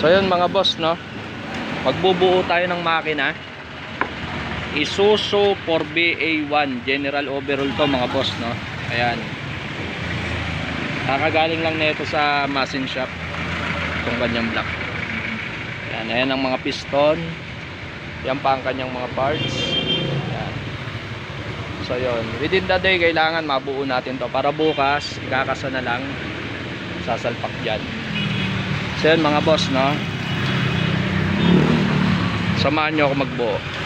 So yun mga boss no. Magbubuo tayo ng makina. Isuzu 4BA1 General Overall to mga boss no. Ayan. Kakagaling lang nito sa machine shop. Itong kanyang block. Ayan, ayan ang mga piston. Yan pa ang kanyang mga parts. Ayan. So yun, within the day kailangan mabuo natin to para bukas ikakasa na lang sasalpak dyan. So yun mga boss no. Samahan nyo ako magbuo.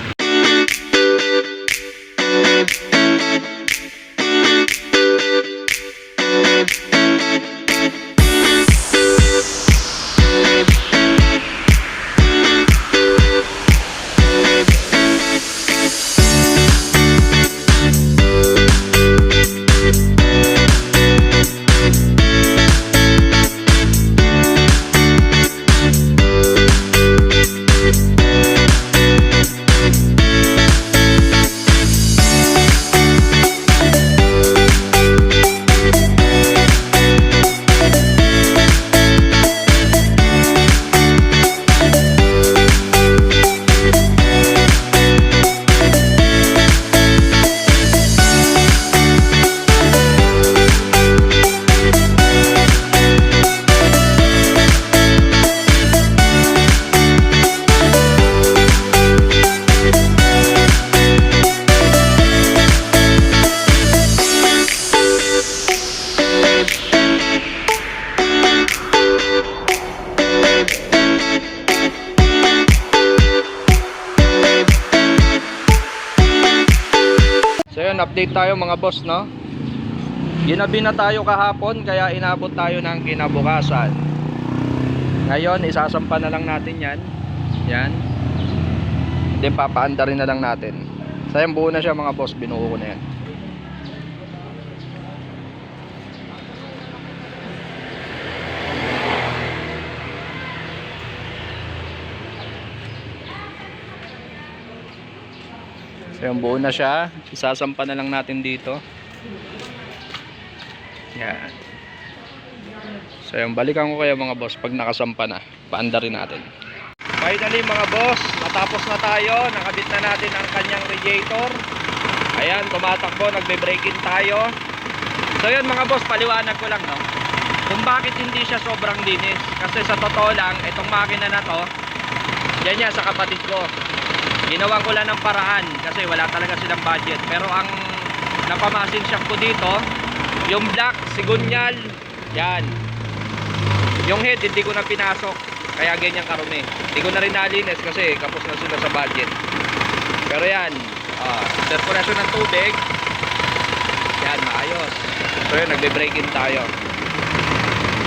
Yun, update tayo mga boss, no? Ginabi na tayo kahapon, kaya inabot tayo ng kinabukasan. Ngayon, isasampa na lang natin yan. Yan. Then, papaanda rin na lang natin. Sayang buo na siya mga boss, binuo ko na yan. So buo na siya. Isasampa na lang natin dito. Yan. So yung balikan ko kayo mga boss pag nakasampa na. Paanda rin natin. Finally mga boss, natapos na tayo. Nakabit na natin ang kanyang radiator. Ayan, tumatakbo. Nagbe-break-in tayo. So yun mga boss, paliwanag ko lang no. Kung bakit hindi siya sobrang linis. Kasi sa totoo lang, itong makina na to, yan yan sa kapatid ko ginawan ko lang ng paraan kasi wala talaga silang budget. Pero ang napamasin shop ko dito yung black, sigunyal yan. Yung head hindi ko na pinasok. Kaya ganyan karumi. Hindi ko na rin nalinis kasi kapos na sila sa budget. Pero yan uh, circulation ng tubig. Yan maayos. So yun nagbe break in tayo.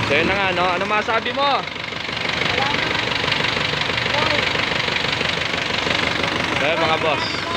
So yun na nga no? Ano masabi mo Mga boss